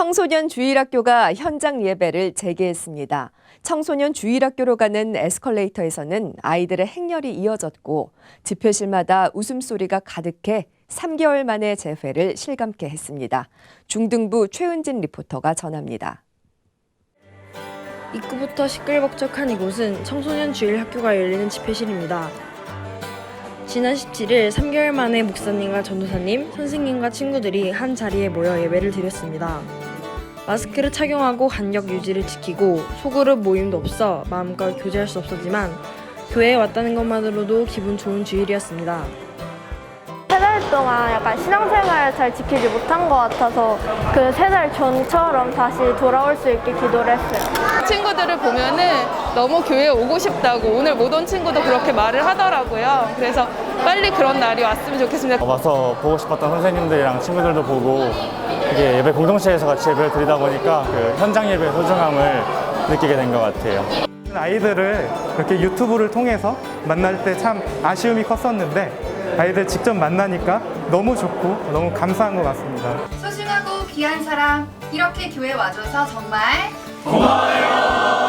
청소년 주일학교가 현장 예배를 재개했습니다. 청소년 주일학교로 가는 에스컬레이터에서는 아이들의 행렬이 이어졌고 집회실마다 웃음소리가 가득해 3개월 만에 재회를 실감케 했습니다. 중등부 최은진 리포터가 전합니다. 입구부터 시끌벅적한 이곳은 청소년 주일 학교가 열리는 집회실입니다. 지난 17일 3개월 만에 목사님과 전도사님, 선생님과 친구들이 한 자리에 모여 예배를 드렸습니다. 마스크를 착용하고 간격 유지를 지키고 소그룹 모임도 없어 마음껏 교제할 수 없었지만 교회에 왔다는 것만으로도 기분 좋은 주일이었습니다. 세 달 동안 약간 신앙생활을 잘 지키지 못한 것 같아서 그 세 달 전처럼 다시 돌아올 수 있게 기도를 했어요. 친구들을 보면은 너무 교회에 오고 싶다고 오늘 못 온 친구도 그렇게 말을 하더라고요. 그래서 빨리 그런 날이 왔으면 좋겠습니다. 와서 보고 싶었던 선생님들이랑 친구들도 보고 이게 예배 공동체에서 같이 예배를 드리다 보니까 그 현장 예배의 소중함을 느끼게 된 것 같아요. 아이들을 이렇게 유튜브를 통해서 만날 때 참 아쉬움이 컸었는데 아이들 직접 만나니까 너무 좋고 너무 감사한 것 같습니다. 소중하고 귀한 사람 이렇게 교회 와줘서 정말 고마워요.